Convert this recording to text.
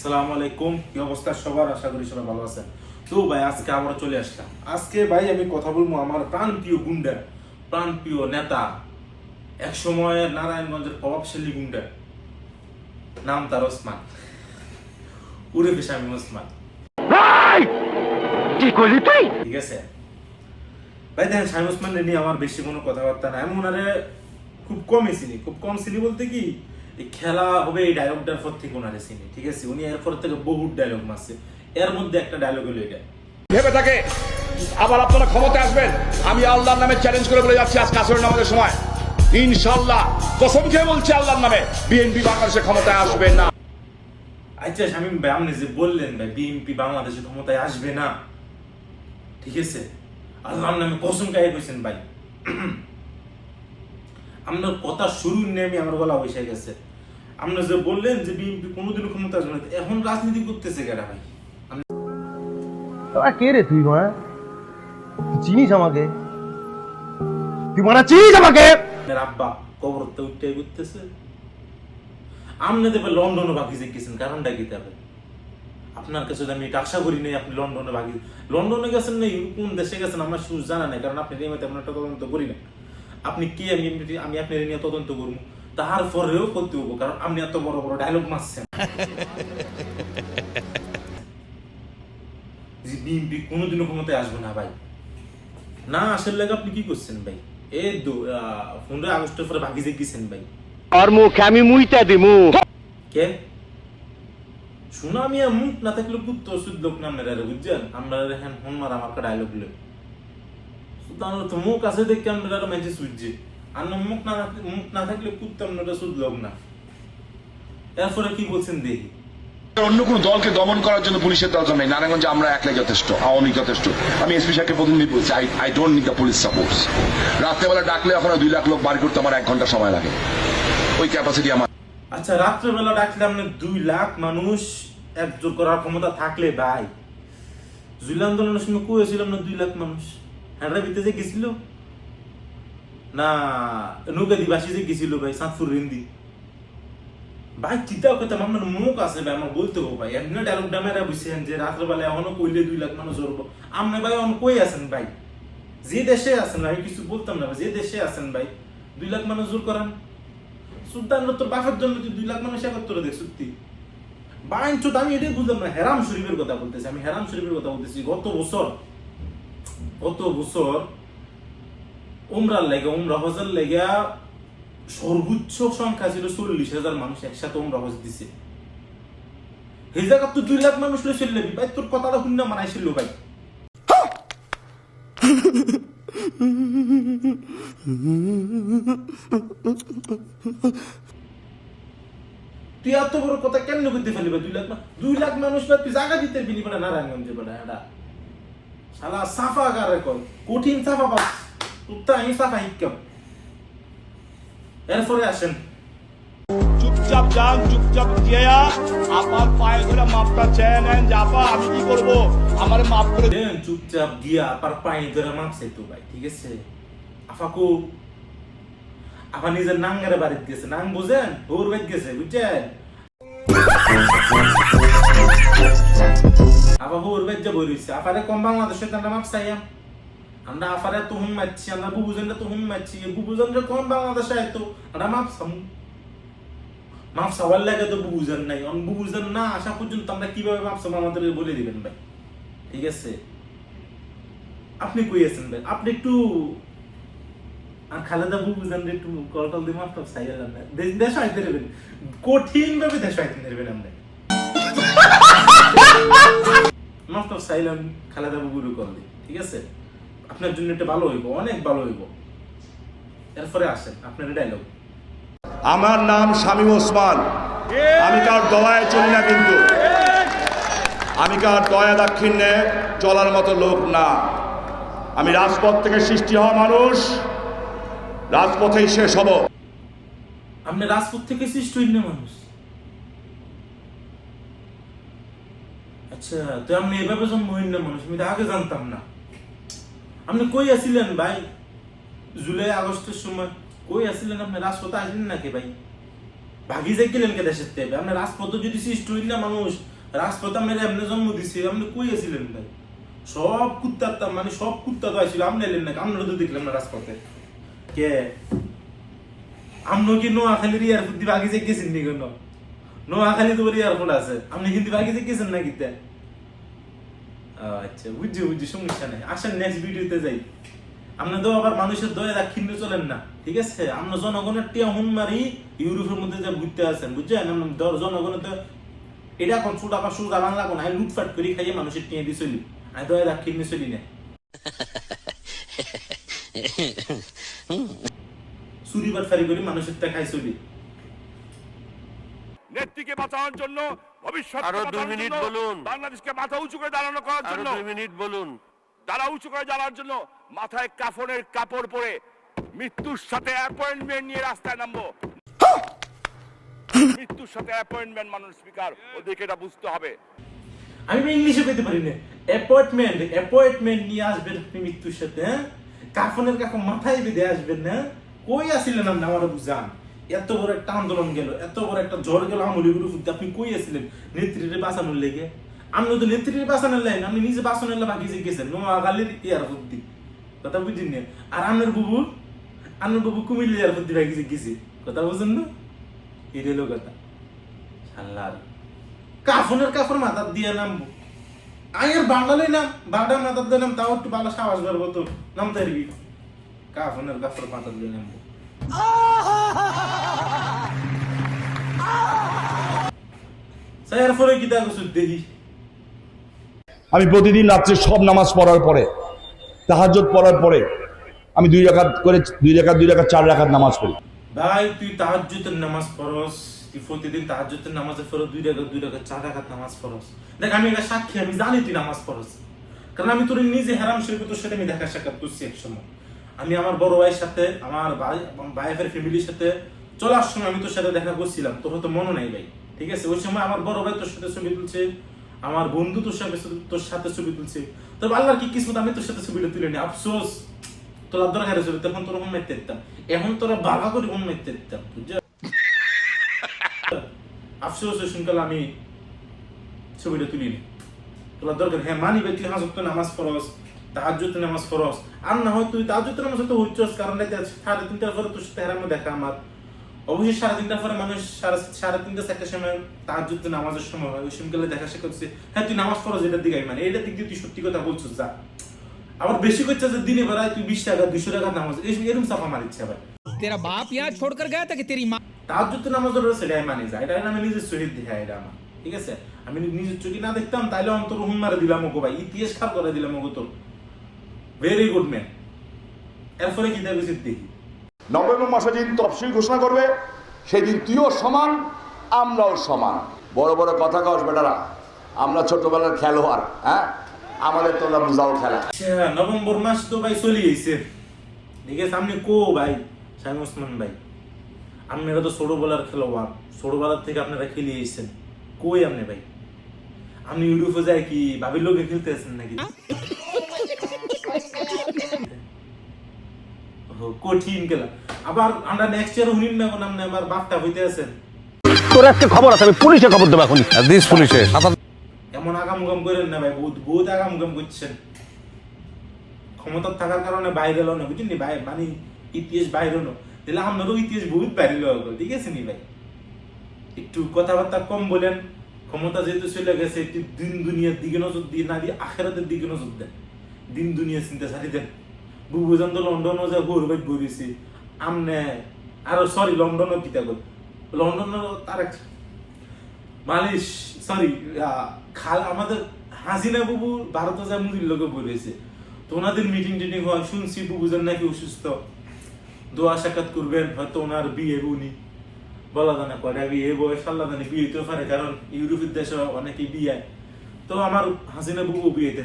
সালাম আলাইকুম। কি অবস্থা সবার? আশা করি সবাই ভালো আছেন। তো ভাই আজকে আবার চলে আসলাম। আজকে ভাই আমি কথা বলব আমার প্রাণপ্রিয় গুন্ডা প্রাণপ্রিয় নেতা এক সময় নারায়ণগঞ্জের প্রভাবশালী গুন্ডা নাম তার ওসমান। উরে শামীম ওসমান। কি করলি তুই? ঠিক আছে। ভাই দেখেন শামীম ওসমানের নিয়ে আমার বেশি কোনো কথাবার্তা নাই। আমি ওনারে খুব কমই চিনি। খুব কম চিনি বলতে কি এই খেলা হবে এই ডায়লগটার পর থেকে ওনারে চিনি ঠিক আছে? উনি এরপর থেকে বহুত ডায়লগ মারছে। এর মধ্যে একটা ডায়লগ হলো এটা। ভেবে থাকে আবার আপনারা ক্ষমতা আসবেন। আমি আল্লাহর নামে চ্যালেঞ্জ করে বলে যাচ্ছি আজ কাসরের নামাজের সময়। ইনশাল্লাহ কসম খেয়ে বলছি আল্লাহর নামে বিএনপি বাংলাদেশে ক্ষমতায় আসবে না। আচ্ছা শামীম ভাই আপনি যে বললেন ভাই বিএনপি বাংলাদেশে ক্ষমতায় আসবে না ঠিক আছে? আল্লাহর নামে কসম কায়ে কইছেন ভাই। আপনার কথা শুরু নেমে আমার গলা বসে গেছে। আপনি যে বললেন যে বিএনপি কোনোদিনও ক্ষমতা আসবে না এখন রাজনীতি করতেছে কেডা ভাই? তোরা কে রে তুই মা চিনিস আমাকে? তুই মারা চিনিস আমাকে? আব্বা কবরতে উঠতে করতেছে। আপনি দেবে লন্ডনে বাকি গেছেন কারণটা কি তবে আপনার কাছে আমি এটা আশা করি নাই আপনি লন্ডনে বাকি লন্ডনে গেছেন না কোন দেশে গেছেন আমার সুজ জানা নাই কারণ আপনি এই তেমন একটা তদন্ত করি না আপনি কি আমি এমনি- আমি আপনার নিয়ে তদন্ত করব? তারপরেও করতে হব কারণ আপনি এত বড় বড় ডায়লগ মারছেন বিএনপি কোনোদিনও ক্ষমতায় আসবে না ভাই। না আসলে লাগে আপনি কি করছেন ভাই? এই পনেরোই আগস্টের পরে বাকি যে গেছেন ভাই। আর মুখে আমি মুইতা দিমু। কে? শোনা আমি আর মুখ না থাকলে কুত্ত ওষুধ লোক না বুঝছেন? আমরা মার আমার ডায়লগগুলো তো মুখ আছে দেখে আমরা মেঝে সুইজি আর না মুখ না মুখ না থাকলে কুত্ত আপনারা সুদ লোক না। এরপরে কি বলছেন দেখি অন্য কোন দলকে দমন করার জন্য পুলিশের দরকার নেই। নারায়ণগঞ্জে আমরা একলাই যথেষ্ট আওয়ামী যথেষ্ট। আমি এসপি সাহেবকে প্রতিনিধি বলছি I I don't need the police support রাত্রেবেলা ডাকলে এখন দুই লাখ লোক বাড়ি করতে আমার এক ঘণ্টা সময় লাগে। ওই ক্যাপাসিটি আমার। আচ্ছা রাত্রেবেলা ডাকলে আপনি দুই লাখ মানুষ একজোট করার ক্ষমতা থাকলে ভাই। জুল আন্দোলনের সময় কয়েছিলাম না দুই লাখ মানুষ? হ্যাঁ ভিতরে যে গেছিল? না, নৌকা দিবাসী যে গেছিল ভাই, সাতপুর রিন্দি। ভাই চিন্তা করতাম আপনার মুখ আছে ভাই, আমার বলতে হবে ভাই। এমনি ডায়লগ ডামেরা বুঝছেন যে রাত্রেবেলা এখনও কইলে দুই লাখ মানুষ ধরবো। আপনি ভাই অন কই আছেন ভাই? যে দেশে আছেন আমি কিছু বলতাম না যে দেশে আছেন ভাই, দুই লাখ মানুষ জোর করান। সুলতান তোর বাপের জন্য তুই দুই লাখ মানুষ একাত্তরে দেখ, সত্যি। বাইন চোদ, আমি এটাই বুঝলাম না, হেরাম শরীফের কথা বলতেছি। আমি হেরাম শরীফের কথা বলতেছি। গত বছর গত বছর উমরার লেগে, উমরা হজের লেগে সর্বোচ্চ সংখ্যা ছিল চল্লিশ হাজার মানুষ একসাথে উমরা হজ দিছে। এই জায়গা তো দুই লাখ মানুষ ভাই তোর কথাটা শুনে মানাইছিল ভাই। তুই এত বড় কথা কেমনে করতে ফেলি দুই লাখ দুই লাখ মানুষ না, তুই জায়গা দিতে করে নারায়ণগঞ্জে বলে এটা শালা সাফা কারে কর কঠিন সাফা পাস আমি সাফা হিক্কাম এরপরে আসেন। চুপচাপ যান চুপচাপ গিয়া আপার পায়ে ধরে মাপটা চেয়ে নেন যে আমি কি করব? আমার মাপ করে দেন চুপচাপ গিয়া আপার পানি ধরে মাপছে তো ভাই ঠিক আছে? আফাকু আফা নিজের নাঙ্গারে বাড়িতে গেছে। নাং বুঝেন? ওর বাইক গেছে বুঝছেন? আবার ওর বাইক যা বই রয়েছে আফারে কম বাংলাদেশে আমরা মাপ চাইয়াম আমরা আফারে তো হুম মারছি, আমরা বুবুজনটা তো হুম মারছি বুবুজনটা কম বাংলাদেশে আইতো? আমরা মাপ সামু। মাপ চাওয়ার লাগে তো বুবুজন নাই। অন বুবুজন না আসা পর্যন্ত আমরা কীভাবে মাপ চাবো আমাদের বলে দিবেন ভাই? ঠিক আছে? আপনি কই আছেন ভাই? আপনি একটু আর খালেদা বুবু জান একটু কল টল দিয়ে মাফ সাইয়া যান না দেশ আইতে নেবেন কঠিন ভাবে দেশ আইতে নেবেন আমরা। মাফ সাইলাম খালেদা বুবুর কল দিয়ে। ঠিক আছে? আপনার জন্য এটা ভালো হইব অনেক ভালো হইব। এরপরে আসেন আপনার ডায়লগ আমার নাম শামীম ওসমান। আমি কার দয়ায় চলি না কিন্তু। আমি কার দয়া দাক্ষিণ্যে চলার মতো লোক না। আমি রাজপথ থেকে সৃষ্টি হওয়া মানুষ। রাজপথেই শেষ হব। আপনি রাজপথ থেকে সৃষ্ট হইন মানুষ। আচ্ছা তো আপনি এভাবে জন্ম হইন না মানুষ আমি আগে জানতাম না। আপনি কই আছিলেন ভাই? জুলাই, আগস্টের সময়। কই আছিলেন আপনি? রাজপথে আসলেন নাকি ভাই? ভাগি যাই গেলেন কে দেশের থেকে? আপনি রাজপথ যদি সৃষ্টি হইল না মানুষ, রাজপথ আপনার আপনি জন্ম দিছে, আপনি কই আছিলেন ভাই? সব কুত্তার তার মানে সব কুত্তা তো আসছিল আপনি এলেন নাকি? আপনারা তো দেখলাম না রাজপথে। কে? আপনি কি নোয়াখালীর এয়ারপোর্ট দিয়ে যে গেছেন নি কেন? নোয়াখালী তো এয়ারপোর্ট আছে। আপনি কিন্তু যে গেছেন না কিতে আচ্ছা বুঝছি বুঝছি সমস্যা নাই। আসেন নেক্সট ভিডিওতে যাই। আপনি তো আবার মানুষের দয়া দাক্ষিণ্য চলেন না ঠিক আছে? আমরা জনগণের টিয়া হুন মারি ইউরোপের মধ্যে যা ঘুরতে আছেন বুঝছেন? জনগণের তো এটা এখন সুদ আবার সুদ আবার লাগো না লুটফাট করি খাইয়ে মানুষের টিয়া দিয়ে চলি। আমি দয়া দাক্ষিণ্য চলি না। চুরি বাটফারি করি মানুষের টা খাই চলি। নেত্রীকে বাঁচানোর জন্য ভবিষ্যৎ আরও দুই মিনিট বলুন। বাংলাদেশকে মাথা উঁচু করে দাঁড়ানো করার জন্য। দুই মিনিট বলুন। তারা উঁচু করে দাঁড়ার জন্য মাথায় কাফনের কাপড় পরে মৃত্যুর সাথে অ্যাপয়েন্টমেন্ট নিয়ে রাস্তায় নামবো। মৃত্যুর সাথে অ্যাপয়েন্টমেন্ট মানুষ স্পিকার ওদেরকে এটা বুঝতে হবে। আমি ইংলিশে পেতে পারি না। অ্যাপয়েন্টমেন্ট অ্যাপয়েন্টমেন্ট নিয়ে আসবেন আপনি মৃত্যুর সাথে হ্যাঁ? কাফনের কাফন মাথায় বেঁধে আসবেন না কই আসিলেন আপনি? আমার বুঝান। এত বড় একটা আন্দোলন গেল, এত বড় একটা ঝড় গেল আমলি গুরু ফুটতে আপনি কই আসিলেন নেত্রীরে বাঁচানোর লেগে। আপনি তো নেত্রীরে বাঁচানোর লাইন আপনি নিজে বাঁচানোর বাকি যে গেছেন নোয়াখালীর ইয়ার ফুটতি কথা বুঝিনি আর আন্নার বুবু? আন্নার বুবু কুমিল্লা ইয়ার ফুটতি বাকি যে গেছে কথা বুঝেন না? এটা হলো কথা। আল্লাহ কাফনের কাফর মাথা দিয়ে নামবো। আয়ের বাঙালি নাম বাংলা মাথা দিয়ে নাম, তাও একটু ভালো সাহস করব তো। নাম তারিবি কাফনের কাফর মাথা দিয়ে নামবো। আমি প্রতিদিন রাত্রে সব নামাজ পড়ার পরে তাহাজ্জুদ পড়ার পরে আমি দুই রাকাত করে দুই রাকাত দুই রাকাত চার রাকাত নামাজ পড়ি। ভাই তুই তাহাজ্জুদের নামাজ পড়স তুই প্রতিদিন তাহাজ্জুদের নামাজে ফেরো দুই রাকাত দুই রাকাত চার রাকাত নামাজ পড়স। দেখ আমি এটা সাক্ষী আমি জানি তুই নামাজ পড়স। কারণ আমি তোর নিজে হারাম শরীফ তোর সাথে আমি দেখা সাক্ষাৎ করছি এক সময়। আমি আমার বড় ভাইয়ের সাথে, আমার ভাই ভাইয়ের ফ্যামিলির সাথে চলার সময় আমি তোর সাথে দেখা করছিলাম। তোর হয়তো মনে নাই ভাই, ঠিক আছে? ওই সময় আমার বড় ভাই তোর সাথে ছবি তুলছে, আমার বন্ধু তোর সাথে তোর সাথে ছবি তুলছে। তবে আল্লাহর কি কিসমত আমি তোর সাথে ছবিটা তুলে নি আফসোস। তোরা দরকার ছিল তখন তোর মন মারতে দিতাম। এখন তোরা বাঘা করে মন মারতে দিতাম আফসোস, ওই শুনকাল আমি ছবিটা তুলিনি। তোরা দরকার হ্যাঁ মানি ভাই, তুই হাজত নামাজ পড়স। তাহাজুত নামাজ আর না হয় তুই নামাজ হয়তো কারণ সাড়ে তিনটার পরে দেখা আমার। অবশ্যই সাড়ে তিনটার পরে মানুষ সাড়ে তিনটা চারটার সময় নামাজের সময় হয়। ওই সময় দেখা করছে হ্যাঁ তুই নামাজ এটার দিকে মানে এটার দিক দিয়ে তুই সত্যি কথা বলছিস যা। আবার বেশি করছে যে দিনে বেড়ায় তুই বিশ টাকা দুশো টাকা নামাজ। এরকম চাপা তেরা বাপ ইয়া ছোড় কর গায়া তাকে তেরি মা রয়েছে এটাই মানে এটা আমি নিজের শহীদ দেখা এটা আমার। ঠিক আছে? আমি নিজের চোখে না দেখতাম তাইলে অন্তর হুম মারে দিলাম ওকে ভাই। ইতিহাস খার করে দিলাম ওকে তোর। ভেরি গুড ম্যান এরপরে কি দেখবে দেখি নভেম্বর মাসে যেদিন তফসিল ঘোষণা করবে সেদিন তুইও সমান আমরাও সমান। বড় বড় কথা কস বেটারা আমরা ছোটবেলার খেলোয়াড় হ্যাঁ? আমাদের তোমরা বুঝাও খেলা। আচ্ছা নভেম্বর মাস তো ভাই চলে গেছে। আছে আপনি কো ভাই শাহিম ওসমান ভাই। আপনারা তো ছোটবেলার খেলোয়াড় ছোটবেলার থেকে আপনারা খেলে এসেছেন। কই আপনি ভাই? আপনি ইউরোপে যায় কি ভাবির লোকে খেলতে আছেন নাকি? কঠিন খেলা। আবার আমরা নেক্সট ইয়ার শুনিন না কোন আপনি আমার বাপটা হইতে আছেন। তোর একটা খবর আছে আমি পুলিশে খবর দেবো এখন দিস পুলিশে। এমন আগাম করেন না ভাই বহুত বহুত আগাম করছেন। ক্ষমতা থাকার কারণে বাইরে এলো না? বুঝলি ভাই মানে ইতিহাস বাইরে নো। তাহলে আপনারও ইতিহাস বহুত বাইরে ঠিক আছে নি ভাই? একটু কথাবার্তা কম বলেন। ক্ষমতা যেহেতু চলে গেছে একটু দিন দুনিয়ার দিকে নজর দিয়ে না দিয়ে আখেরাতের দিকে নজর দেন। দিন দুনিয়া চিন্তা ছাড়ি দেন। বুবুজান তো লন্ডনও যা ঘুর বাইট ঘুরেছি আমনে আরও সরি লন্ডনও কিতা কই লন্ডনেরও তার মালিশ সরি খাল, আমাদের হাসিনা বুবু ভারতে যা মুদির লোকে বলেছে তো ওনাদের মিটিং টিটিং হয় শুনছি বুবুজন নাকি অসুস্থ। দোয়া সাক্ষাৎ করবেন, হয়তো ওনার বিয়ে উনি বলা জানে কয়টা বিয়ে বয়স আল্লাহ জানে বিয়ে হতে পারে, কারণ ইউরোপের দেশে অনেকেই বিয়ে। তো আমার হাসিনা বুবু বিয়েতে